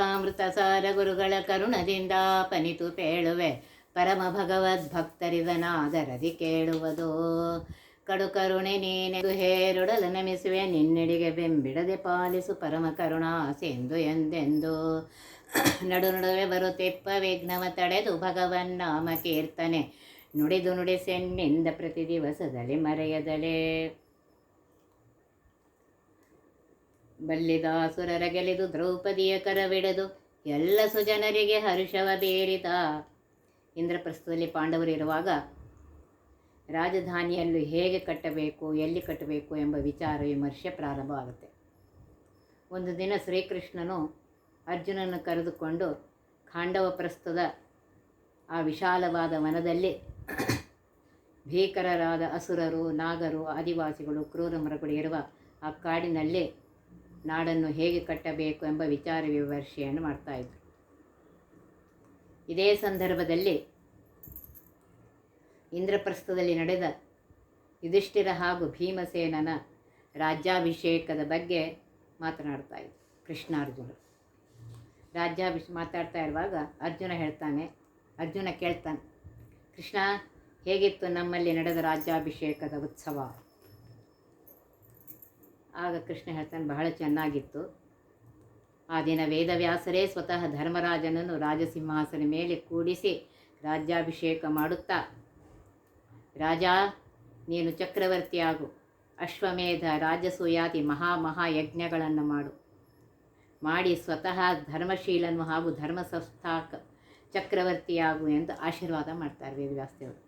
ಅಮೃತ ಸಾರ ಗುರುಗಳ ಕರುಣದಿಂದ ಪನಿತು ಪೇಳುವೆ. ಪರಮ ಭಗವದ್ ಭಕ್ತರಿದನಾದರದಿ ಕೇಳುವುದು. ಕಡು ಕರುಣೆ ನೀನೆದು ಹೇರುಡಲ ನಮಿಸುವೆ. ನಿನ್ನೆಡೆಗೆ ಬೆಂಬಿಡದೆ ಪಾಲಿಸು ಪರಮ ಕರುಣಾಸೆಂದು ಎಂದೆಂದು. ನಡು ನಡುವೆ ಬರುತ್ತೆಪ್ಪ ವಿಘ್ನವ ತಡೆದು ಭಗವನ್ ನಾಮ ಕೀರ್ತನೆ ನುಡಿದು ನುಡಿಸೆನ್ನಿಂದ ಪ್ರತಿ ದಿವಸದಲ್ಲಿ ಮರೆಯದಲೇ. ಬಲ್ಲಿದಾಸುರರ ಗೆಲಿದು ದ್ರೌಪದಿಯ ಕರವಿಡದು, ಎಲ್ಲ ಸುಜನರಿಗೆ ಹರ್ಷವ ಬೇರಿದ. ಇಂದ್ರಪ್ರಸ್ಥದಲ್ಲಿ ಪಾಂಡವರು ಇರುವಾಗ ರಾಜಧಾನಿಯನ್ನು ಹೇಗೆ ಕಟ್ಟಬೇಕು, ಎಲ್ಲಿ ಕಟ್ಟಬೇಕು ಎಂಬ ವಿಚಾರ ವಿಮರ್ಶೆ ಪ್ರಾರಂಭ ಆಗುತ್ತೆ. ಒಂದು ದಿನ ಶ್ರೀಕೃಷ್ಣನು ಅರ್ಜುನನ್ನು ಕರೆದುಕೊಂಡು ಖಾಂಡವ ಪ್ರಸ್ಥದ ಆ ವಿಶಾಲವಾದ ವನದಲ್ಲಿ ಭೀಕರರಾದ ಅಸುರರು, ನಾಗರು, ಆದಿವಾಸಿಗಳು, ಕ್ರೂರ ಮರಗಳು ಇರುವ ಆ ಕಾಡಿನಲ್ಲಿ ನಾಡನ್ನು ಹೇಗೆ ಕಟ್ಟಬೇಕು ಎಂಬ ವಿಚಾರ ವಿಮರ್ಶೆಯನ್ನು ಮಾಡ್ತಾಯಿದ್ರು ಇದೇ ಸಂದರ್ಭದಲ್ಲಿ ಇಂದ್ರಪ್ರಸ್ಥದಲ್ಲಿ ನಡೆದ ಯುಧಿಷ್ಠಿರ ಹಾಗೂ ಭೀಮಸೇನನ ರಾಜ್ಯಾಭಿಷೇಕದ ಬಗ್ಗೆ ಮಾತನಾಡ್ತಾ ಇದ್ರು ಕೃಷ್ಣಾರ್ಜುನ. ರಾಜ್ಯಾಭಿಷ್, ಮಾತಾಡ್ತಾ ಇರುವಾಗ ಅರ್ಜುನ ಹೇಳ್ತಾನೆ, ಅರ್ಜುನ ಕೇಳ್ತಾನೆ, ಕೃಷ್ಣ ಹೇಗಿತ್ತು ನಮ್ಮಲ್ಲಿ ನಡೆದ ರಾಜ್ಯಾಭಿಷೇಕದ ಉತ್ಸವ? ಆಗ ಕೃಷ್ಣ ಹೇಳ್ತಾನೆ, ಬಹಳ ಚೆನ್ನಾಗಿತ್ತು. ಆ ದಿನ ವೇದವ್ಯಾಸರೇ ಸ್ವತಃ ಧರ್ಮರಾಜನನ್ನು ರಾಜಸಿಂಹಾಸನ ಮೇಲೆ ಕೂಡಿಸಿ ರಾಜ್ಯಾಭಿಷೇಕ ಮಾಡುತ್ತಾ, ರಾಜ ನೀನು ಚಕ್ರವರ್ತಿಯಾಗು ಅಶ್ವಮೇಧ ರಾಜಸೂಯಾತಿ ಮಹಾ ಮಹಾಯಜ್ಞಗಳನ್ನು ಮಾಡು. ಮಾಡಿ ಸ್ವತಃ ಧರ್ಮಶೀಲನು ಹಾಗೂ ಧರ್ಮ ಸಂಸ್ಥಾಕ ಚಕ್ರವರ್ತಿಯಾಗು ಎಂದು ಆಶೀರ್ವಾದ ಮಾಡ್ತಾರೆ ವೇದವ್ಯಾಸದೇವರು,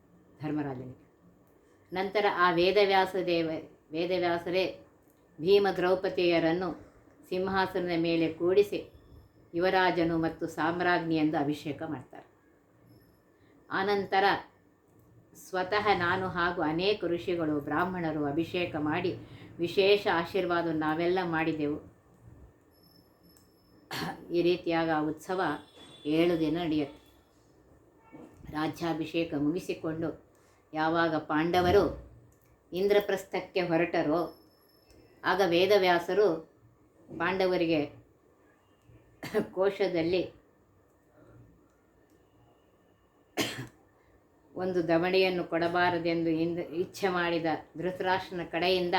ಧರ್ಮರಾಜನಿಗೆ. ನಂತರ ಆ ವೇದವ್ಯಾಸ ದೇವ ವೇದವ್ಯಾಸರೇ ಭೀಮ ದ್ರೌಪದಿಯರನ್ನು ಸಿಂಹಾಸನದ ಮೇಲೆ ಕೂಡಿಸಿ ಯುವರಾಜನು ಮತ್ತು ಸಾಮ್ರಾಜ್ಞಿ ಎಂದು ಅಭಿಷೇಕ ಮಾಡ್ತಾರೆ. ಆನಂತರ ಸ್ವತಃ ನಾನು ಹಾಗೂ ಅನೇಕ ಋಷಿಗಳು ಬ್ರಾಹ್ಮಣರು ಅಭಿಷೇಕ ಮಾಡಿ ವಿಶೇಷ ಆಶೀರ್ವಾದ ನಾವೆಲ್ಲ ಮಾಡಿದೆವು. ಈ ರೀತಿಯಾಗ ಆ ಉತ್ಸವ ಏಳು ದಿನ ನಡೆಯುತ್ತೆ. ರಾಜ್ಯಾಭಿಷೇಕ ಮುಗಿಸಿಕೊಂಡು ಯಾವಾಗ ಪಾಂಡವರು ಇಂದ್ರಪ್ರಸ್ಥಕ್ಕೆ ಹೊರಟರೋ ಆಗ ವೇದವ್ಯಾಸರು ಪಾಂಡವರಿಗೆ ಕೋಶದಲ್ಲಿ ಒಂದು ದಮಡಿಯನ್ನು ಕೊಡಬಾರದೆಂದು ಇಂದು ಇಚ್ಛೆ ಮಾಡಿದ ಧೃತರಾಷ್ಟ್ರನ ಕಡೆಯಿಂದ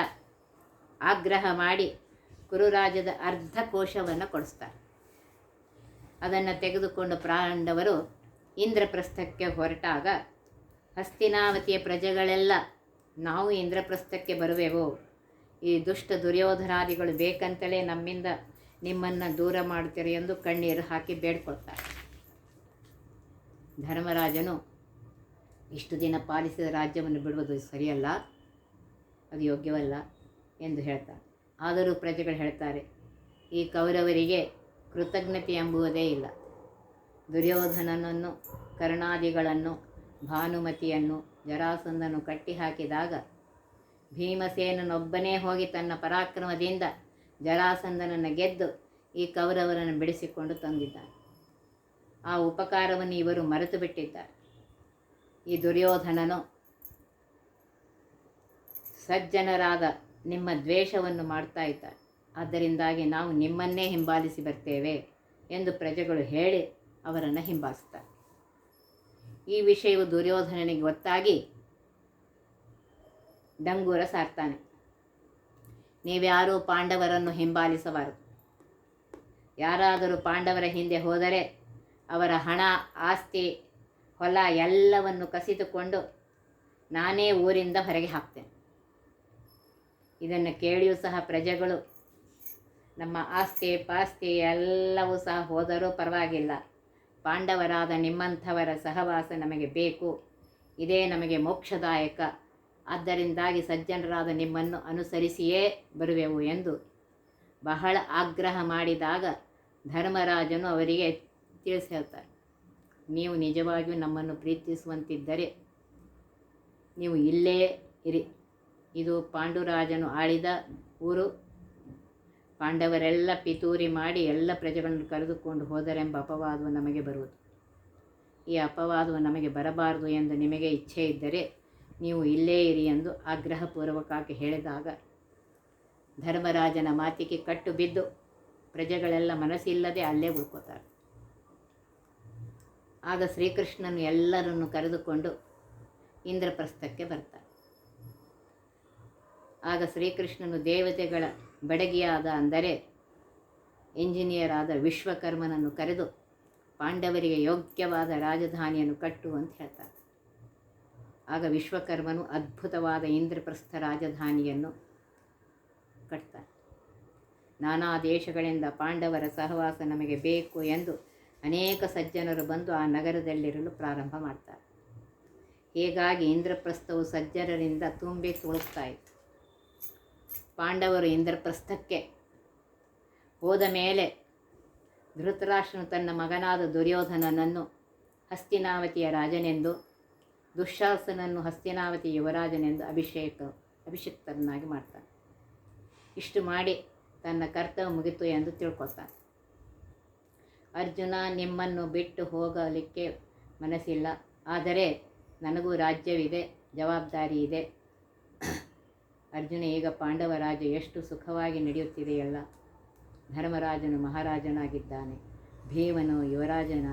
ಆಗ್ರಹ ಮಾಡಿ ಕುರುರಾಜದ ಅರ್ಧ ಕೋಶವನ್ನು ಕೊಡಿಸ್ತಾರೆ. ಅದನ್ನು ತೆಗೆದುಕೊಂಡು ಪಾಂಡವರು ಇಂದ್ರಪ್ರಸ್ಥಕ್ಕೆ ಹೊರಟಾಗ, ಹಸ್ತಿನಾವತಿಯ ಪ್ರಜೆಗಳೆಲ್ಲ, ನಾವು ಇಂದ್ರಪ್ರಸ್ಥಕ್ಕೆ ಬರುವೆವು? ಈ ದುಷ್ಟ ದುರ್ಯೋಧನಾದಿಗಳು ಬೇಕಂತಲೇ ನಮ್ಮಿಂದ ನಿಮ್ಮನ್ನು ದೂರ ಮಾಡ್ತೀರಿ ಎಂದು ಕಣ್ಣೀರು ಹಾಕಿ ಬೇಡ್ಕೊಳ್ತಾರೆ. ಧರ್ಮರಾಜನು ಇಷ್ಟು ದಿನ ಪಾಲಿಸಿದ ರಾಜ್ಯವನ್ನು ಬಿಡುವುದು ಸರಿಯಲ್ಲ, ಅದು ಯೋಗ್ಯವಲ್ಲ ಎಂದು ಹೇಳ್ತಾರೆ ಆದರೂ ಪ್ರಜೆಗಳು ಹೇಳ್ತಾರೆ, ಈ ಕೌರವರಿಗೆ ಕೃತಜ್ಞತೆ ಎಂಬುವುದೇ ಇಲ್ಲ. ದುರ್ಯೋಧನನನ್ನು, ಕರ್ಣಾದಿಗಳನ್ನು, ಭಾನುಮತಿಯನ್ನು ಜರಾಸಂದನು ಕಟ್ಟಿಹಾಕಿದಾಗ ಭೀಮಸೇನನೊಬ್ಬನೇ ಹೋಗಿ ತನ್ನ ಪರಾಕ್ರಮದಿಂದ ಜರಾಸಂದನನ್ನು ಗೆದ್ದು ಈ ಕೌರವರನ್ನು ಬಿಡಿಸಿಕೊಂಡು ತಂದಿದ್ದಾನೆ. ಆ ಉಪಕಾರವನ್ನು ಇವರು ಮರೆತು ಬಿಟ್ಟಿದ್ದಾರೆ. ಈ ದುರ್ಯೋಧನನು ಸಜ್ಜನರಾದ ನಿಮ್ಮ ದ್ವೇಷವನ್ನು ಮಾಡ್ತಾ ಇದ್ದಾರೆ ಆದ್ದರಿಂದಾಗಿ ನಾವು ನಿಮ್ಮನ್ನೇ ಹಿಂಬಾಲಿಸಿ ಬರ್ತೇವೆ ಎಂದು ಪ್ರಜೆಗಳು ಹೇಳಿ ಅವರನ್ನು ಹಿಂಬಾಲಿಸ್ತಾರೆ ಈ ವಿಷಯವು ದುರ್ಯೋಧನನಿಗೆ ಗೊತ್ತಾಗಿ ಡಂಗೂರ ಸಾರ್ತಾನೆ. ನೀವ್ಯಾರೂ ಪಾಂಡವರನ್ನು ಹಿಂಬಾಲಿಸಬಾರದು. ಯಾರಾದರೂ ಪಾಂಡವರ ಹಿಂದೆ ಹೋದರೆ ಅವರ ಹಣ, ಆಸ್ತಿ, ಹೊಲ ಎಲ್ಲವನ್ನು ಕಸಿದುಕೊಂಡು ನಾನೇ ಊರಿಂದ ಹೊರಗೆ ಹಾಕ್ತೇನೆ. ಇದನ್ನು ಕೇಳಿಯೂ ಸಹ ಪ್ರಜೆಗಳು, ನಮ್ಮ ಆಸ್ತಿ, ಪಾಸ್ತಿ ಎಲ್ಲವೂ ಸಹ ಹೋದರೂ ಪರವಾಗಿಲ್ಲ. ಪಾಂಡವರಾದ ನಿಮ್ಮಂಥವರ ಸಹವಾಸ ನಮಗೆ ಬೇಕು. ಇದೇ ನಮಗೆ ಮೋಕ್ಷದಾಯಕ. ಆದ್ದರಿಂದಾಗಿ ಸಜ್ಜನರಾದ ನಿಮ್ಮನ್ನು ಅನುಸರಿಸಿಯೇ ಬರುವೆವು ಎಂದು ಬಹಳ ಆಗ್ರಹ ಮಾಡಿದಾಗ ಧರ್ಮರಾಜನು ಅವರಿಗೆ ತಿಳಿಸಿ ಹೇಳ್ತಾರೆ ನೀವು ನಿಜವಾಗಿಯೂ ನಮ್ಮನ್ನು ಪ್ರೀತಿಸುವಂತಿದ್ದರೆ ನೀವು ಇಲ್ಲೇ ಇರಿ. ಇದು ಪಾಂಡುರಾಜನು ಆಳಿದ ಊರು. ಪಾಂಡವರೆಲ್ಲ ಪಿತೂರಿ ಮಾಡಿ ಎಲ್ಲ ಪ್ರಜೆಗಳನ್ನು ಕರೆದುಕೊಂಡು ಹೋದರೆಂಬ ಅಪವಾದವು ನಮಗೆ ಬರುವುದು. ಈ ಅಪವಾದವು ನಮಗೆ ಬರಬಾರದು ಎಂದು ನಿಮಗೆ ಇಚ್ಛೆ ಇದ್ದರೆ ನೀವು ಇಲ್ಲೇ ಇರಿ ಎಂದು ಆಗ್ರಹಪೂರ್ವಕವಾಗಿ ಹೇಳಿದಾಗ ಧರ್ಮರಾಜನ ಮಾತಿಗೆ ಕಟ್ಟು ಬಿದ್ದು ಪ್ರಜೆಗಳೆಲ್ಲ ಮನಸ್ಸಿಲ್ಲದೆ ಅಲ್ಲೇ ಉಳ್ಕೋತಾರೆ. ಆಗ ಶ್ರೀಕೃಷ್ಣನು ಎಲ್ಲರನ್ನು ಕರೆದುಕೊಂಡು ಇಂದ್ರಪ್ರಸ್ಥಕ್ಕೆ ಬರ್ತಾನೆ. ಆಗ ಶ್ರೀಕೃಷ್ಣನು ದೇವತೆಗಳ ಬಡಗಿಯಾದ ಅಂದರೆ ಇಂಜಿನಿಯರ್ ಆದ ವಿಶ್ವಕರ್ಮನನ್ನು ಕರೆದು ಪಾಂಡವರಿಗೆ ಯೋಗ್ಯವಾದ ರಾಜಧಾನಿಯನ್ನು ಕಟ್ಟು ಅಂತ ಹೇಳ್ತಾರೆ ಆಗ ವಿಶ್ವಕರ್ಮನು ಅದ್ಭುತವಾದ ಇಂದ್ರಪ್ರಸ್ಥ ರಾಜಧಾನಿಯನ್ನು ಕಟ್ತಾನೆ. ನಾನಾ ದೇಶಗಳಿಂದ ಪಾಂಡವರ ಸಹವಾಸ ನಮಗೆ ಬೇಕು ಎಂದು ಅನೇಕ ಸಜ್ಜನರು ಬಂದು ಆ ನಗರದಲ್ಲಿರಲು ಪ್ರಾರಂಭ ಮಾಡ್ತಾರೆ. ಹೀಗಾಗಿ ಇಂದ್ರಪ್ರಸ್ಥವು ಸಜ್ಜನರಿಂದ ತುಂಬಿ ತುಳುಕ್ತಾ ಇತ್ತು. ಪಾಂಡವರು ಇಂದ್ರಪ್ರಸ್ಥಕ್ಕೆ ಹೋದ ಮೇಲೆ ಧೃತರಾಷ್ಟ್ರನು ತನ್ನ ಮಗನಾದ ದುರ್ಯೋಧನನನ್ನು ಹಸ್ತಿನಾವತಿಯ ರಾಜನೆಂದು ದುಶ್ಶಾಸನನ್ನು ಹಸ್ತಿನಾವತಿ ಯುವರಾಜನೆಂದು ಅಭಿಷೇಕ ಅಭಿಷಿಕ್ತನಾಗಿ ಮಾಡ್ತಾನೆ. ಇಷ್ಟು ಮಾಡಿ ತನ್ನ ಕರ್ತವ್ಯ ಮುಗಿತು ಎಂದು ತಿಳ್ಕೊತಾನೆ ಅರ್ಜುನ ನಿಮ್ಮನ್ನು ಬಿಟ್ಟು ಹೋಗಲಿಕ್ಕೆ ಮನಸ್ಸಿಲ್ಲ. ಆದರೆ ನನಗೂ ರಾಜ್ಯವಿದೆ, ಜವಾಬ್ದಾರಿ ಇದೆ. ಅರ್ಜುನ ಈಗ ಪಾಂಡವ ರಾಜ್ಯ ಎಷ್ಟು ಸುಖವಾಗಿ ನಡೆಯುತ್ತಿದೆಯಲ್ಲ. ಧರ್ಮರಾಜನು ಮಹಾರಾಜನಾಗಿದ್ದಾನೆ. ಭೀಮನು ಯುವರಾಜನ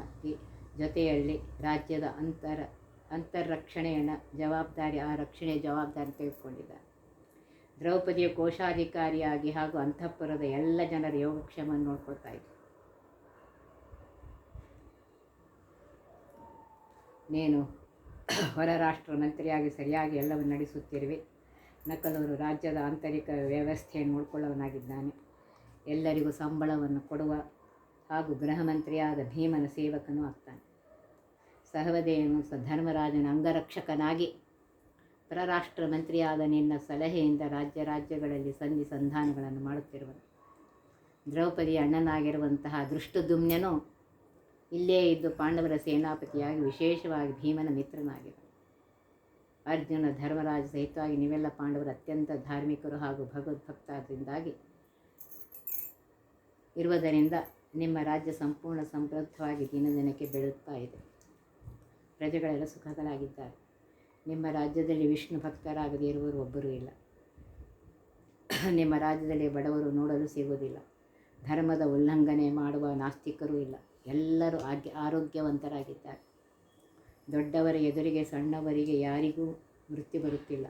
ಜೊತೆಯಲ್ಲಿ ರಾಜ್ಯದ ಅಂತರ ಅಂತರ್ರಕ್ಷಣೆಯ ಜವಾಬ್ದಾರಿ, ಆ ರಕ್ಷಣೆಯ ಜವಾಬ್ದಾರಿ ತೆಗೆದುಕೊಂಡಿದ್ದಾರೆ ದ್ರೌಪದಿಯ ಕೋಶಾಧಿಕಾರಿಯಾಗಿ ಹಾಗೂ ಅಂತಃಪುರದ ಎಲ್ಲ ಜನರ ಯೋಗಕ್ಷೇಮ ನೋಡ್ಕೊಳ್ತಾ ಇದ್ದರು ನೀನು ಹೊರ ರಾಷ್ಟ್ರ ಮಂತ್ರಿಯಾಗಿ ಸರಿಯಾಗಿ ಎಲ್ಲವನ್ನು ನಡೆಸುತ್ತಿರುವೆ. ನಕಲೂರು ರಾಜ್ಯದ ಆಂತರಿಕ ವ್ಯವಸ್ಥೆಯನ್ನು ನೋಡಿಕೊಳ್ಳುವನಾಗಿದ್ದಾನೆ ಎಲ್ಲರಿಗೂ ಸಂಬಳವನ್ನು ಕೊಡುವ ಹಾಗೂ ಗೃಹ ಮಂತ್ರಿಯಾದ ಭೀಮನ ಸೇವಕನೂ ಆಗ್ತಾನೆ. ಸಧರ್ಮರಾಜನ ಧರ್ಮರಾಜನ ಅಂಗರಕ್ಷಕನಾಗಿ ಪರರಾಷ್ಟ್ರ ಮಂತ್ರಿಯಾದ ನಿನ್ನ ಸಲಹೆಯಿಂದ ರಾಜ್ಯ ರಾಜ್ಯಗಳಲ್ಲಿ ಸಂಧಿ ಸಂಧಾನಗಳನ್ನು ಮಾಡುತ್ತಿರುವನು. ದ್ರೌಪದಿ ಅಣ್ಣನಾಗಿರುವಂತಹ ದೃಷ್ಟದುಮ್ನನು ಇಲ್ಲೇ ಇದ್ದು ಪಾಂಡವರ ಸೇನಾಪತಿಯಾಗಿ ವಿಶೇಷವಾಗಿ ಭೀಮನ ಮಿತ್ರನಾಗಿರು ಅರ್ಜುನ ಧರ್ಮರಾಜ ಸಹಿತವಾಗಿ ನೀವೆಲ್ಲ ಪಾಂಡವರು ಅತ್ಯಂತ ಧಾರ್ಮಿಕರು ಹಾಗೂ ಭಗವದ್ಭಕ್ತಾದ್ರಿಂದಾಗಿ ಇರುವುದರಿಂದ ನಿಮ್ಮ ರಾಜ್ಯ ಸಂಪೂರ್ಣ ಸಮೃದ್ಧವಾಗಿ ದಿನ ದಿನಕ್ಕೆ ಬೆಳೆಯುತ್ತಾ ಇದೆ. ಪ್ರಜೆಗಳೆಲ್ಲ ಸುಖಗಳಾಗಿದ್ದಾರೆ ನಿಮ್ಮ ರಾಜ್ಯದಲ್ಲಿ ವಿಷ್ಣು ಭಕ್ತರಾಗದೇ ಇರುವವರು ಒಬ್ಬರೂ ಇಲ್ಲ. ನಿಮ್ಮ ರಾಜ್ಯದಲ್ಲಿ ಬಡವರು ನೋಡಲು ಸಿಗುವುದಿಲ್ಲ. ಧರ್ಮದ ಉಲ್ಲಂಘನೆ ಮಾಡುವ ನಾಸ್ತಿಕರೂ ಇಲ್ಲ. ಎಲ್ಲರೂ ಆಗ್ಯ ಆರೋಗ್ಯವಂತರಾಗಿದ್ದಾರೆ. ದೊಡ್ಡವರ ಎದುರಿಗೆ ಸಣ್ಣವರಿಗೆ ಯಾರಿಗೂ ಮೃತ್ಯು ಬರುತ್ತಿಲ್ಲ.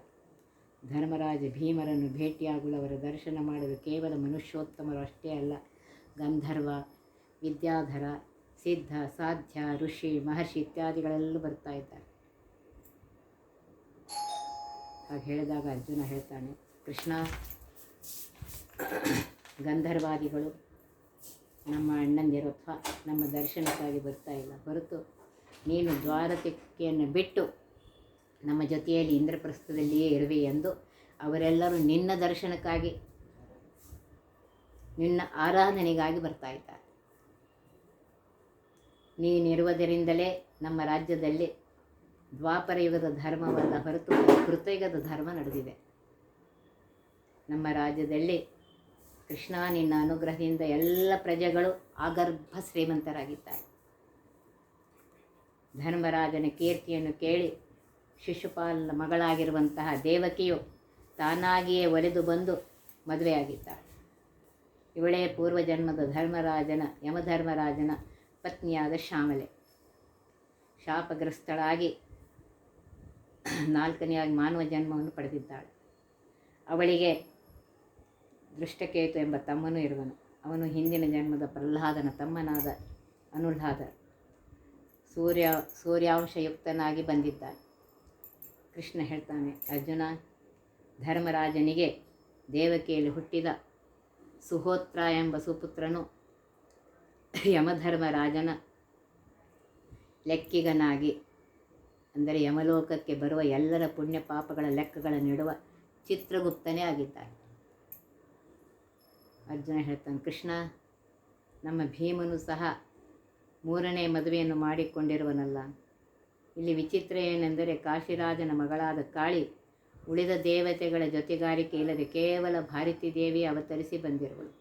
ಧರ್ಮರಾಜ ಭೀಮರನ್ನು ಭೇಟಿಯಾಗುವವರ ದರ್ಶನ ಮಾಡಲು ಕೇವಲ ಮನುಷ್ಯೋತ್ತಮರು ಅಷ್ಟೇ ಅಲ್ಲ. ಗಂಧರ್ವ, ವಿದ್ಯಾಧರ ಸಿದ್ಧ, ಸಾಧ್ಯ, ಋಷಿ, ಮಹರ್ಷಿ ಇತ್ಯಾದಿಗಳೆಲ್ಲ ಬರ್ತಾ ಇದ್ದಾರೆ. ಹಾಗೆ ಹೇಳಿದಾಗ ಅರ್ಜುನ ಹೇಳ್ತಾನೆ, ಕೃಷ್ಣ, ಗಂಧರ್ವಾದಿಗಳು, ನಮ್ಮ ಅಣ್ಣಂದಿರು ನಮ್ಮ ದರ್ಶನಕ್ಕಾಗಿ ಬರ್ತಾ ಇಲ್ಲ. ಹೊರತು ನೀನು ದ್ವಾರತಿಕೆಯನ್ನು ಬಿಟ್ಟು ನಮ್ಮ ಜೊತೆಯಲ್ಲಿ ಇಂದ್ರಪ್ರಸ್ಥದಲ್ಲಿಯೇ ಇರುವೆ ಎಂದು ಅವರೆಲ್ಲರೂ ನಿನ್ನ ದರ್ಶನಕ್ಕಾಗಿ, ನಿನ್ನ ಆರಾಧನೆಗಾಗಿ ಬರ್ತಾ ಇದ್ದಾರೆ. ನೀನಿರುವುದರಿಂದಲೇ ನಮ್ಮ ರಾಜ್ಯದಲ್ಲಿ ದ್ವಾಪರ ಯುಗದ ಧರ್ಮವಲ್ಲ ಹೊರತು ಕೃತಯುಗದ ಧರ್ಮ ನಡೆದಿದೆ. ನಮ್ಮ ರಾಜ್ಯದಲ್ಲಿ ಕೃಷ್ಣ ನಿನ್ನ ಅನುಗ್ರಹದಿಂದ ಎಲ್ಲ ಪ್ರಜೆಗಳು ಆಗರ್ಭ ಶ್ರೀಮಂತರಾಗಿದ್ದಾರೆ. ಧರ್ಮರಾಜನ ಕೀರ್ತಿಯನ್ನು ಕೇಳಿ ಶಿಶುಪಾಲನ ಮಗಳಾಗಿರುವಂತಹ ದೇವಕಿಯು ತಾನಾಗಿಯೇ ಒಲೆದು ಬಂದು ಮದುವೆಯಾಗಿದ್ದಾಳೆ. ಇವಳೇ ಪೂರ್ವಜನ್ಮದ ಧರ್ಮರಾಜನ ಯಮಧರ್ಮರಾಜನ ಪತ್ನಿಯಾದ ಶ್ಯಾಮಲೆ. ಶಾಪಗ್ರಸ್ತಳಾಗಿ ನಾಲ್ಕನೆಯಾಗಿ ಮಾನವ ಜನ್ಮವನ್ನು ಪಡೆದಿದ್ದಾಳೆ. ಅವಳಿಗೆ ದೃಷ್ಟಕೇತು ಎಂಬ ತಮ್ಮನೂ ಇರುವನು. ಅವನು ಹಿಂದಿನ ಜನ್ಮದ ಪ್ರಹ್ಲಾದನ ತಮ್ಮನಾದ ಅನುಲ್ಹಾದ ಸೂರ್ಯ, ಸೂರ್ಯಾಂಶಯುಕ್ತನಾಗಿ ಬಂದಿದ್ದಾನೆ. ಕೃಷ್ಣ ಹೇಳ್ತಾನೆ, ಅರ್ಜುನ, ಧರ್ಮರಾಜನಿಗೆ ದೇವಕಿಯಲ್ಲಿ ಹುಟ್ಟಿದ ಸುಹೋತ್ರ ಎಂಬ ಸುಪುತ್ರನು ಯಮಧರ್ಮರಾಜನ ಲೆಕ್ಕಿಗನಾಗಿ, ಅಂದರೆ ಯಮಲೋಕಕ್ಕೆ ಬರುವ ಎಲ್ಲರ ಪುಣ್ಯ ಪಾಪಗಳ ಲೆಕ್ಕಗಳನ್ನು ಇಡುವ ಚಿತ್ರಗುಪ್ತನೇ ಆಗಿದ್ದಾನೆ. ಅರ್ಜುನ ಹೇಳ್ತಾನೆ, ಕೃಷ್ಣ, ನಮ್ಮ ಭೀಮನು ಸಹ ಮೂರನೇ ಮದುವೆಯನ್ನು ಮಾಡಿಕೊಂಡಿರುವನಲ್ಲ. ಇಲ್ಲಿ ವಿಚಿತ್ರ ಏನೆಂದರೆ ಕಾಶಿರಾಜನ ಮಗಳಾದ ಕಾಳಿ ಉಳಿದ ದೇವತೆಗಳ ಜೊತೆಗಾರಿಕೆ ಇಲ್ಲದೆ ಕೇವಲ ಭಾರತೀ ದೇವಿ ಅವತರಿಸಿ ಬಂದಿರುವಳು.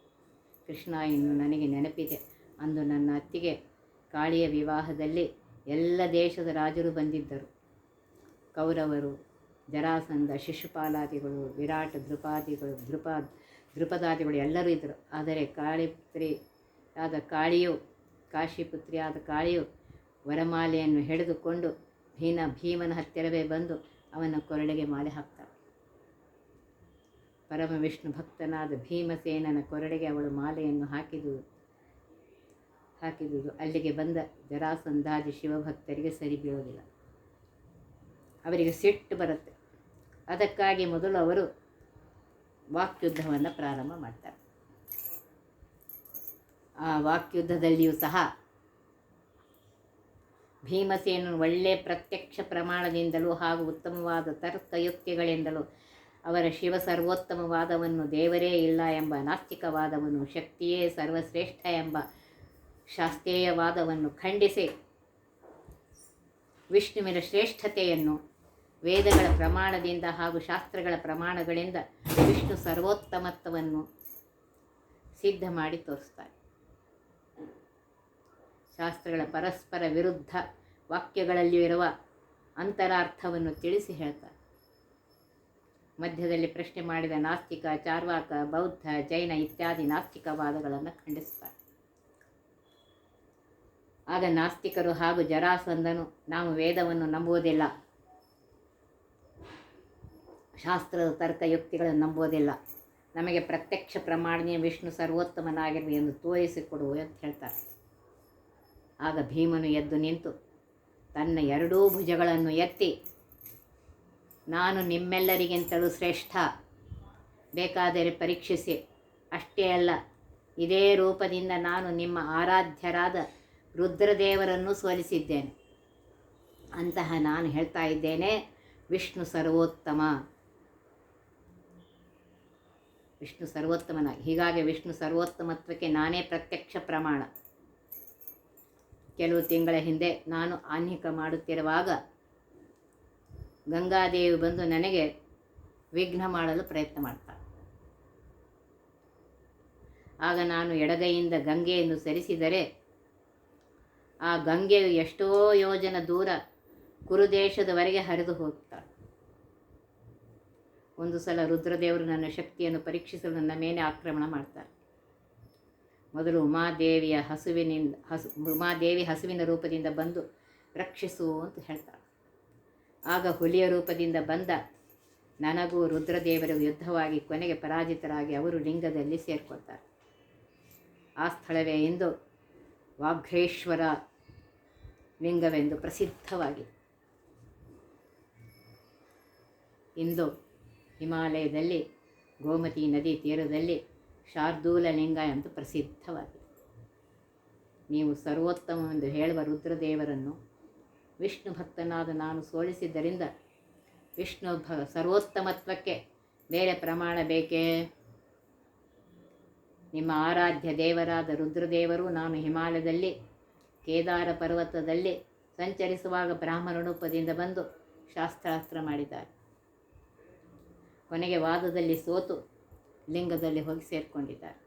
ಕೃಷ್ಣ, ಇನ್ನು ನನಗೆ ನೆನಪಿದೆ. ಅಂದು ನನ್ನ ಅತ್ತಿಗೆ ಕಾಳಿಯ ವಿವಾಹದಲ್ಲಿ ಎಲ್ಲ ದೇಶದ ರಾಜರು ಬಂದಿದ್ದರು. ಕೌರವರು, ಜರಾಸಂಧ, ಶಿಶುಪಾಲಾದಿಗಳು, ವಿರಾಟ್ ದೃಪಾದಿಗಳು ದೃಪ ದೃಪದಾದಿಗಳು ಎಲ್ಲರೂ ಇದ್ದರು. ಆದರೆ ಕಾಳಿಪುತ್ರಿ ಆದ ಕಾಳಿಯು ಕಾಶಿಪುತ್ರಿಯಾದ ಕಾಳಿಯು ವರಮಾಲೆಯನ್ನು ಹಿಡಿದುಕೊಂಡು ಭೀನ ಭೀಮನ ಹತ್ತಿರವೇ ಬಂದು ಅವನ ಕೊರಳಿಗೆ ಮಾಲೆ ಹಾಕ್ತಾಳೆ. ಪರಮ ವಿಷ್ಣು ಭಕ್ತನಾದ ಭೀಮಸೇನನ ಕೊರಳಿಗೆ ಅವಳು ಮಾಲೆಯನ್ನು ಹಾಕಿದುದು ಹಾಕಿದುದು. ಅಲ್ಲಿಗೆ ಬಂದ ಜರಾಸಂಧಾದಿ ಶಿವಭಕ್ತರಿಗೆ ಸರಿ ಬೀಳೋದಿಲ್ಲ. ಅವರಿಗೆ ಸಿಟ್ಟು ಬರುತ್ತೆ. ಅದಕ್ಕಾಗಿ ಮೊದಲು ಅವರು ವಾಕ್ಯುದ್ಧವನ್ನು ಪ್ರಾರಂಭ ಮಾಡ್ತಾರೆ. ಆ ವಾಕ್ಯುದ್ಧದಲ್ಲಿಯೂ ಸಹ ಭೀಮಸೇನನು ಒಳ್ಳೆಯ ಪ್ರತ್ಯಕ್ಷ ಪ್ರಮಾಣದಿಂದಲೂ ಹಾಗೂ ಉತ್ತಮವಾದ ತರ್ಕಯುಕ್ತಿಗಳಿಂದಲೂ ಅವರ ಶಿವ ಸರ್ವೋತ್ತಮವಾದವನ್ನು ದೇವರೇ ಇಲ್ಲ ಎಂಬ ನಾಸ್ತಿಕವಾದವನ್ನು ಶಕ್ತಿಯೇ ಸರ್ವಶ್ರೇಷ್ಠ ಎಂಬ ಶಾಸ್ತ್ರೀಯವಾದವನ್ನು ಖಂಡಿಸಿ. ವಿಷ್ಣುವಿನ ಶ್ರೇಷ್ಠತೆಯನ್ನು ವೇದಗಳ ಪ್ರಮಾಣದಿಂದ ಹಾಗೂ ಶಾಸ್ತ್ರಗಳ ಪ್ರಮಾಣಗಳಿಂದ ವಿಷ್ಣು ಸರ್ವೋತ್ತಮತ್ವವನ್ನು ಸಿದ್ಧ ಮಾಡಿ ತೋರಿಸ್ತಾರೆ. ಶಾಸ್ತ್ರಗಳ ಪರಸ್ಪರ ವಿರುದ್ಧ ವಾಕ್ಯಗಳಲ್ಲಿ ಇರುವ ಅಂತರಾರ್ಥವನ್ನು ತಿಳಿಸಿ ಹೇಳ್ತಾರೆ. ಮಧ್ಯದಲ್ಲಿ ಪ್ರಶ್ನೆ ಮಾಡಿದ ನಾಸ್ತಿಕ, ಚಾರ್ವಾಕ, ಬೌದ್ಧ, ಜೈನ ಇತ್ಯಾದಿ ನಾಸ್ತಿಕವಾದಗಳನ್ನು ಖಂಡಿಸ್ತಾರೆ. ಆಗ ನಾಸ್ತಿಕರು ಹಾಗೂ ಜರಾಸಂದನು ನಾವು ವೇದವನ್ನು ನಂಬುವುದಿಲ್ಲ. ಶಾಸ್ತ್ರದ ತರ್ಕಯುಕ್ತಿಗಳನ್ನು ನಂಬುವುದಿಲ್ಲ. ನಮಗೆ ಪ್ರತ್ಯಕ್ಷ ಪ್ರಮಾಣೀಯ ವಿಷ್ಣು ಸರ್ವೋತ್ತಮನಾಗಿರಲಿ ಎಂದು ತೋರಿಸಿಕೊಡುವ ಅಂತ ಹೇಳ್ತಾರೆ. ಆಗ ಭೀಮನು ಎದ್ದು ನಿಂತು, ತನ್ನ ಎರಡೂ ಭುಜಗಳನ್ನು ಎತ್ತಿ, ನಾನು ನಿಮ್ಮೆಲ್ಲರಿಗಿಂತಲೂ ಶ್ರೇಷ್ಠ, ಬೇಕಾದರೆ ಪರೀಕ್ಷಿಸಿ. ಅಷ್ಟೇ ಅಲ್ಲ, ಇದೇ ರೂಪದಿಂದ ನಾನು ನಿಮ್ಮ ಆರಾಧ್ಯರಾದ ರುದ್ರದೇವರನ್ನು ಸೋಲಿಸಿದ್ದೇನೆ. ಅಂತಹ ನಾನು ಹೇಳ್ತಾ ಇದ್ದೇನೆ, ವಿಷ್ಣು ಸರ್ವೋತ್ತಮ. ವಿಷ್ಣು ಸರ್ವೋತ್ತಮನ, ಹೀಗಾಗಿ ವಿಷ್ಣು ಸರ್ವೋತ್ತಮತ್ವಕ್ಕೆ ನಾನೇ ಪ್ರತ್ಯಕ್ಷ ಪ್ರಮಾಣ. ಕೆಲವು ತಿಂಗಳ ಹಿಂದೆ ನಾನು ಆನ್ಹಿಕ ಮಾಡುತ್ತಿರುವಾಗ ಗಂಗಾದೇವಿ ಬಂದು ನನಗೆ ವಿಘ್ನ ಮಾಡಲು ಪ್ರಯತ್ನ ಮಾಡ್ತಾಳೆ ಆಗ ನಾನು ಎಡಗೈಯಿಂದ ಗಂಗೆಯನ್ನು ಸರಿಸಿದರೆ ಆ ಗಂಗೆಯು ಎಷ್ಟೋ ಯೋಜನ ದೂರ ಕುರುದೇಶದವರೆಗೆ ಹರಿದು ಹೋಗ್ತಾಳೆ ಒಂದು ಸಲ ರುದ್ರದೇವರು ನನ್ನ ಶಕ್ತಿಯನ್ನು ಪರೀಕ್ಷಿಸಲು ನನ್ನ ಮೇಲೆ ಆಕ್ರಮಣ ಮಾಡ್ತಾರೆ. ಮೊದಲು ಉಮಾದೇವಿಯ ಹಸುವಿನಿಂದ ಹಸು, ಉಮಾದೇವಿ ಹಸುವಿನ ರೂಪದಿಂದ ಬಂದು ರಕ್ಷಿಸು ಅಂತ ಹೇಳ್ತಾಳೆ. ಆಗ ಹುಲಿಯ ರೂಪದಿಂದ ಬಂದ ನನಗೂ ರುದ್ರದೇವರು ಯುದ್ಧವಾಗಿ ಕೊನೆಗೆ ಪರಾಜಿತರಾಗಿ ಅವರು ಲಿಂಗದಲ್ಲಿ ಸೇರಿಕೊಳ್ತಾರೆ. ಆ ಸ್ಥಳವೇ ಇಂದು ವಾಘ್ರೇಶ್ವರ ಲಿಂಗವೆಂದು ಪ್ರಸಿದ್ಧವಾಗಿದೆ ಇಂದು ಹಿಮಾಲಯದಲ್ಲಿ ಗೋಮತಿ ನದಿ ತೀರದಲ್ಲಿ ಶಾರ್ದೂಲ ಲಿಂಗ ಎಂದು ಪ್ರಸಿದ್ಧವಾಗಿದೆ. ನೀವು ಸರ್ವೋತ್ತಮವೆಂದು ಹೇಳುವ ರುದ್ರದೇವರನ್ನು ವಿಷ್ಣು ಭಕ್ತನಾದ ನಾನು ಸೋಲಿಸಿದ್ದರಿಂದ ವಿಷ್ಣು ಭ ಸರ್ವೋತ್ತಮತ್ವಕ್ಕೆ ಬೇರೆ ಪ್ರಮಾಣ ಬೇಕೇ? ನಿಮ್ಮ ಆರಾಧ್ಯ ದೇವರಾದ ರುದ್ರದೇವರು ನಾನು ಹಿಮಾಲಯದಲ್ಲಿ ಕೇದಾರ ಪರ್ವತದಲ್ಲಿ ಸಂಚರಿಸುವಾಗ ಬ್ರಾಹ್ಮಣ ರೂಪದಿಂದ ಬಂದು ಶಾಸ್ತ್ರಾಸ್ತ್ರ ಮಾಡಿದ್ದಾರೆ. ಕೊನೆಗೆ ವಾದದಲ್ಲಿ ಸೋತು ಲಿಂಗದಲ್ಲಿ ಹೋಗಿ ಸೇರಿಕೊಂಡಿದ್ದಾರೆ.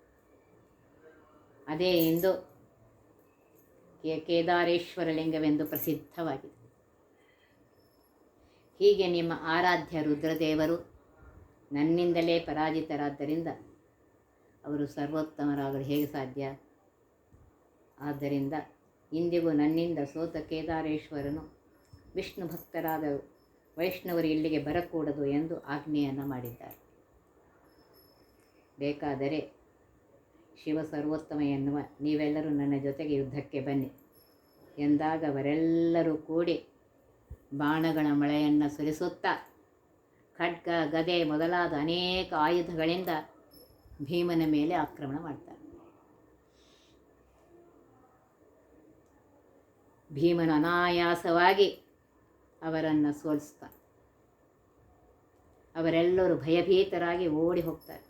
ಅದೇ ಇಂದು ಕೇದಾರೇಶ್ವರ ಲಿಂಗವೆಂದು ಪ್ರಸಿದ್ಧವಾಗಿದೆ. ಹೀಗೆ ನಿಮ್ಮ ಆರಾಧ್ಯ ರುದ್ರದೇವರು ನನ್ನಿಂದಲೇ ಪರಾಜಿತರಾದ್ದರಿಂದ ಅವರು ಸರ್ವೋತ್ತಮರಾಗಲು ಹೇಗೆ ಸಾಧ್ಯ? ಆದ್ದರಿಂದ ಇಂದಿಗೂ ನನ್ನಿಂದ ಸೋತ ಕೇದಾರೇಶ್ವರನು ವಿಷ್ಣು ಭಕ್ತರಾದ ವೈಷ್ಣವರು ಇಲ್ಲಿಗೆ ಬರಕೂಡದು ಎಂದು ಆಜ್ಞೆಯನ್ನು ಮಾಡಿದ್ದಾರೆ. ಬೇಕಾದರೆ ಶಿವ ಸರ್ವೋತ್ತಮ ಎನ್ನುವ ನೀವೆಲ್ಲರೂ ನನ್ನ ಜೊತೆಗೆ ಯುದ್ಧಕ್ಕೆ ಬನ್ನಿ ಎಂದಾಗ ಅವರೆಲ್ಲರೂ ಕೂಡಿ ಬಾಣಗಳ ಮಳೆಯನ್ನು ಸುರಿಸುತ್ತಾ ಖಡ್ಗ ಗದೆ ಮೊದಲಾದ ಅನೇಕ ಆಯುಧಗಳಿಂದ ಭೀಮನ ಮೇಲೆ ಆಕ್ರಮಣ ಮಾಡ್ತಾರೆ. ಭೀಮನ ಅನಾಯಾಸವಾಗಿ ಅವರನ್ನು ಸೋಲಿಸ್ತಾನೆ ಅವರೆಲ್ಲರೂ ಭಯಭೀತರಾಗಿ ಓಡಿ ಹೋಗ್ತಾರೆ.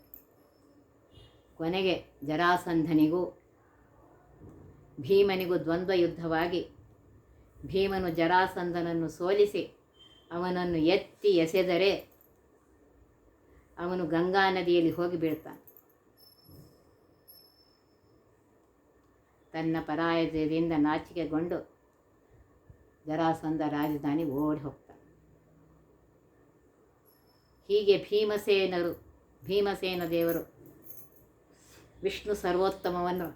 ಕೊನೆಗೆ ಜರಾಸಂಧನಿಗೂ, ಭೀಮನಿಗೂ ದ್ವಂದ್ವ ಯುದ್ಧವಾಗಿ ಭೀಮನು ಜರಾಸಂಧನನ್ನು ಸೋಲಿಸಿ ಅವನನ್ನು ಎತ್ತಿ ಎಸೆದರೆ ಅವನು ಗಂಗಾ ನದಿಯಲ್ಲಿ ಹೋಗಿ ಬೀಳ್ತಾನೆ. ತನ್ನ ಪರಾಜಯದಿಂದ ನಾಚಿಕೆಗೊಂಡು ಜರಾಸಂಧ ರಾಜಧಾನಿ ಓಡಿ ಹೋಗ್ತಾನೆ ಹೀಗೆ ಭೀಮಸೇನರು, ಭೀಮಸೇನ ದೇವರು ವಿಷ್ಣು ಸರ್ವೋತ್ತಮವನ್ನು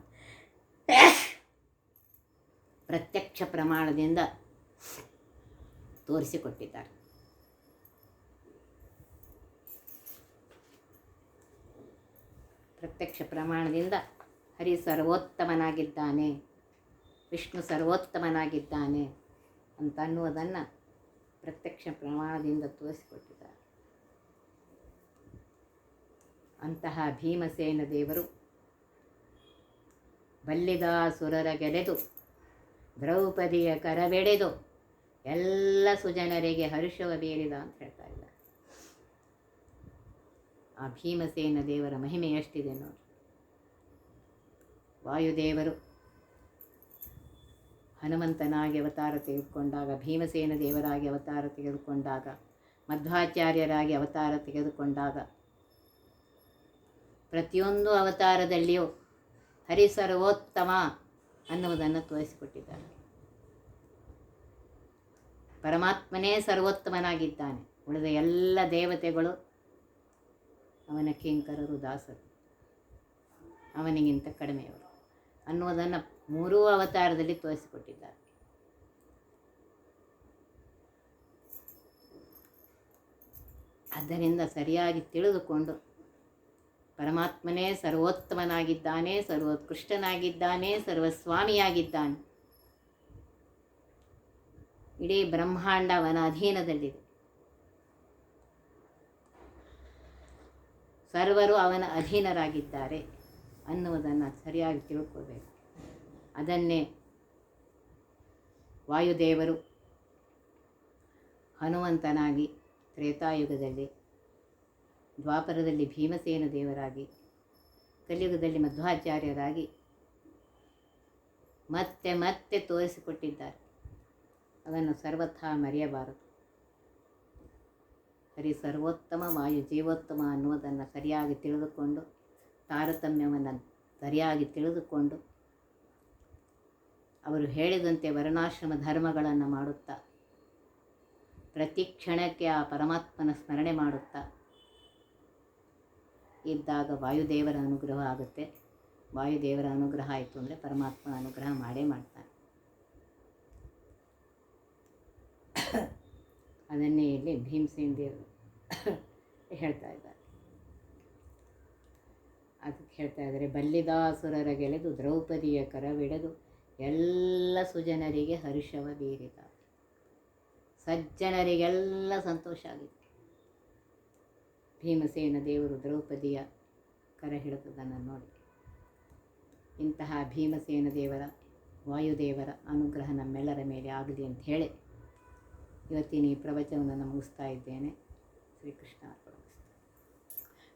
ಪ್ರತ್ಯಕ್ಷ ಪ್ರಮಾಣದಿಂದ ತೋರಿಸಿಕೊಟ್ಟಿದ್ದಾರೆ. ಪ್ರತ್ಯಕ್ಷ ಪ್ರಮಾಣದಿಂದ ಹರಿ ಸರ್ವೋತ್ತಮನಾಗಿದ್ದಾನೆ, ವಿಷ್ಣು ಸರ್ವೋತ್ತಮನಾಗಿದ್ದಾನೆ. ಅಂತ ಅನ್ನುವುದನ್ನು ಪ್ರತ್ಯಕ್ಷ ಪ್ರಮಾಣದಿಂದ ತೋರಿಸಿಕೊಟ್ಟಿದ್ದಾರೆ. ಅಂತಹ ಭೀಮಸೇನ ದೇವರು ಬಲ್ಲಿದಾಸುರರ ಗೆಲೆದು ದ್ರೌಪದಿಯ ಕರವೆಡೆದು ಎಲ್ಲ ಸುಜನರಿಗೆ ಹರ್ಷವ ಬೀರಿದ ಅಂತ ಹೇಳ್ತಾ ಇದ್ದಾರೆ. ಆ ಭೀಮಸೇನ ದೇವರ ಮಹಿಮೆ ಎಷ್ಟಿದೆ ನೋಡಿ ವಾಯುದೇವರು ಹನುಮಂತನಾಗಿ ಅವತಾರ ತೆಗೆದುಕೊಂಡಾಗ, ಭೀಮಸೇನ ದೇವರಾಗಿ ಅವತಾರ ತೆಗೆದುಕೊಂಡಾಗ, ಮಧ್ವಾಚಾರ್ಯರಾಗಿ ಅವತಾರ ತೆಗೆದುಕೊಂಡಾಗ, ಪ್ರತಿಯೊಂದು ಅವತಾರದಲ್ಲಿಯೂ ಹರಿ ಸರ್ವೋತ್ತಮ ಅನ್ನುವುದನ್ನು ತೋರಿಸಿಕೊಟ್ಟಿದ್ದಾರೆ. ಪರಮಾತ್ಮನೇ ಸರ್ವೋತ್ತಮನಾಗಿದ್ದಾನೆ. ಉಳಿದ ಎಲ್ಲ ದೇವತೆಗಳು ಅವನ ಕಿಂಕರರು, ದಾಸರು, ಅವನಿಗಿಂತ ಕಡಿಮೆಯವರು. ಅನ್ನುವುದನ್ನು ಮೂರೂ ಅವತಾರದಲ್ಲಿ ತೋರಿಸಿಕೊಟ್ಟಿದ್ದಾರೆ. ಆದ್ದರಿಂದ ಸರಿಯಾಗಿ ತಿಳಿದುಕೊಂಡು ಪರಮಾತ್ಮನೇ ಸರ್ವೋತ್ತಮನಾಗಿದ್ದಾನೆ, ಸರ್ವೋತ್ಕೃಷ್ಟನಾಗಿದ್ದಾನೆ, ಸರ್ವಸ್ವಾಮಿಯಾಗಿದ್ದಾನೆ. ಇಡೀ ಬ್ರಹ್ಮಾಂಡ ಅವನ ಅಧೀನದಲ್ಲಿದೆ. ಸರ್ವರು ಅವನ ಅಧೀನರಾಗಿದ್ದಾರೆ. ಅನ್ನುವುದನ್ನು ಸರಿಯಾಗಿ ತಿಳ್ಕೋಬೇಕು. ಅದನ್ನೇ ವಾಯುದೇವರು ಹನುಮಂತನಾಗಿ ತ್ರೇತಾಯುಗದಲ್ಲಿ, ದ್ವಾಪರದಲ್ಲಿ ಭೀಮಸೇನ ದೇವರಾಗಿ, ಕಲಿಯುಗದಲ್ಲಿ ಮಧ್ವಾಚಾರ್ಯರಾಗಿ ಮತ್ತೆ ಮತ್ತೆ ತೋರಿಸಿಕೊಟ್ಟಿದ್ದಾರೆ. ಅದನ್ನು ಸರ್ವಥಾ ಮರೆಯಬಾರದು. ಹರಿ ಸರ್ವೋತ್ತಮ, ವಾಯು ಜೀವೋತ್ತಮ ಅನ್ನುವುದನ್ನು ಸರಿಯಾಗಿ ತಿಳಿದುಕೊಂಡು ತಾರತಮ್ಯವನ್ನು ಸರಿಯಾಗಿ ತಿಳಿದುಕೊಂಡು ಅವರು ಹೇಳಿದಂತೆ ವರ್ಣಾಶ್ರಮ ಧರ್ಮಗಳನ್ನು ಮಾಡುತ್ತಾ, ಪ್ರತಿ ಕ್ಷಣಕ್ಕೆ ಆ ಪರಮಾತ್ಮನ ಸ್ಮರಣೆ ಮಾಡುತ್ತಾ, ಇದ್ದಾಗ ವಾಯುದೇವರ ಅನುಗ್ರಹ ಆಗುತ್ತೆ. ವಾಯುದೇವರ ಅನುಗ್ರಹ ಆಯಿತು ಅಂದರೆ ಪರಮಾತ್ಮನ ಅನುಗ್ರಹ ಮಾಡೇ ಮಾಡ್ತಾನೆ. ಅದನ್ನೇ ಇಲ್ಲಿ ಭೀಮಸೇನ್ ದೇವರು ಹೇಳ್ತಾ ಇದ್ದಾರೆ. ಅದಕ್ಕೆ ಹೇಳ್ತಾ ಇದ್ದಾರೆ, ಬಲ್ಲಿದಾಸುರರ ಗೆಳೆದು ದ್ರೌಪದಿಯ ಕರವಿಡೆದು ಎಲ್ಲ ಸುಜನರಿಗೆ ಹರ್ಷವ ಬೀರಿದ. ಸಜ್ಜನರಿಗೆಲ್ಲ ಸಂತೋಷ ಆಗಿದೆ. ಭೀಮಸೇನ ದೇವರು ದ್ರೌಪದಿಯ ಕರ ಹಿಡಿದುದನ್ನು ನೋಡಿ. ಇಂತಹ ಭೀಮಸೇನ ದೇವರ, ವಾಯುದೇವರ ಅನುಗ್ರಹ ನಮ್ಮೆಲ್ಲರ ಮೇಲೆ ಆಗಲಿ ಅಂತ ಹೇಳಿ ಇವತ್ತಿನ ಈ ಪ್ರವಚನವನ್ನು ಮುಗಿಸ್ತಾ ಇದ್ದೇನೆ. ಶ್ರೀಕೃಷ್ಣ